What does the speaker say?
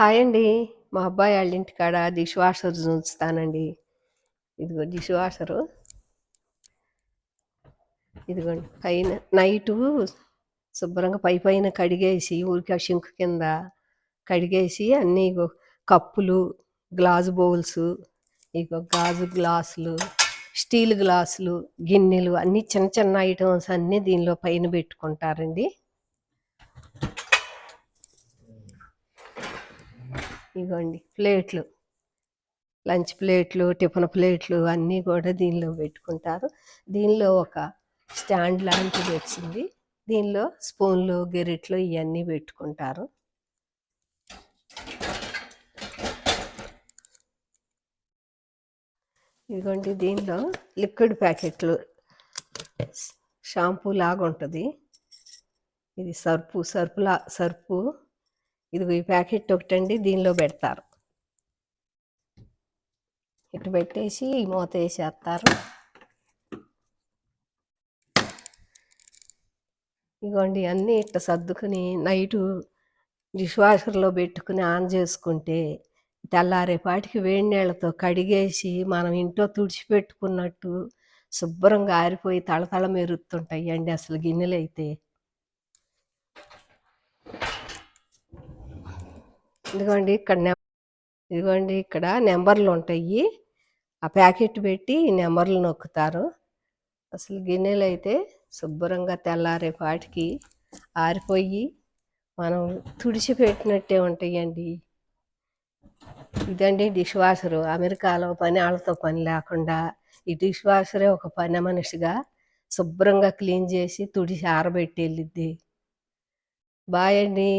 Hi అండి. మా అబ్బాయి వాళ్ళ ఇంటికాడ డిష్ వాషర్ ఉంచుతానండి. ఇదిగో డిష్ వాషరు. ఇదిగోండి పైన నైటు శుభ్రంగా పై పైన కడిగేసి ఊరికే ఆ షింక్ కింద కడిగేసి అన్నీ ఇగో కప్పులు, గ్లాసు బౌల్స్, ఇగో గాజు గ్లాసులు, స్టీల్ గ్లాసులు, గిన్నెలు అన్నీ చిన్న చిన్న ఐటమ్స్ అన్నీ దీనిలో పైన పెట్టుకుంటారండి. ఇగోండి ప్లేట్లు. లంచ్ ప్లేట్లు, టిఫిన్ ప్లేట్లు అన్నీ కూడా దీనిలో పెట్టుకుంటారు. దీనిలో ఒక స్టాండ్ లాంటిది వచ్చింది. దీనిలో స్పూన్లు, గెరిట్లు ఇవన్నీ పెట్టుకుంటారు. ఇదిగోండి దీనిలో లిక్విడ్ ప్యాకెట్లు షాంపూ లాగా ఉంటుంది. ఇది సర్పు సర్పులా సర్పు ఇదిగో ఈ ప్యాకెట్ ఒకటండి దీనిలో పెడతారు. ఇటు పెట్టేసి ఈ మూత వేసేస్తారు. ఇగోండి అన్నీ ఇట్లా సర్దుకుని నైటు డిష్ వాషర్‌లో పెట్టుకుని ఆన్ చేసుకుంటే తెల్లారేపాటికి వేడి నీళ్ళతో కడిగేసి మనం ఇంట్లో తుడిచిపెట్టుకున్నట్టు శుభ్రంగా ఆరిపోయి తళతళ మెరుస్తుంటాయండి అసలు గిన్నెలైతే. ఇదిగోండి ఇక్కడ ఇదిగోండి ఇక్కడ నెంబర్లు ఉంటాయి. ఆ ప్యాకెట్ పెట్టి నెంబర్లు నొక్కుతారు. అసలు గిన్నెలు అయితే శుభ్రంగా తెల్లారేపాటికి ఆరిపోయి మనం తుడిచిపెట్టినట్టే ఉంటాయండి. ఇదండి డిష్ వాషరు. అమెరికాలో పని వాళ్ళతో పని లేకుండా ఈ డిష్ వాషరే ఒక పని మనిషిగా శుభ్రంగా క్లీన్ చేసి తుడిచి ఆరబెట్టి వెళ్ళిద్ది. బాయ్ అండి.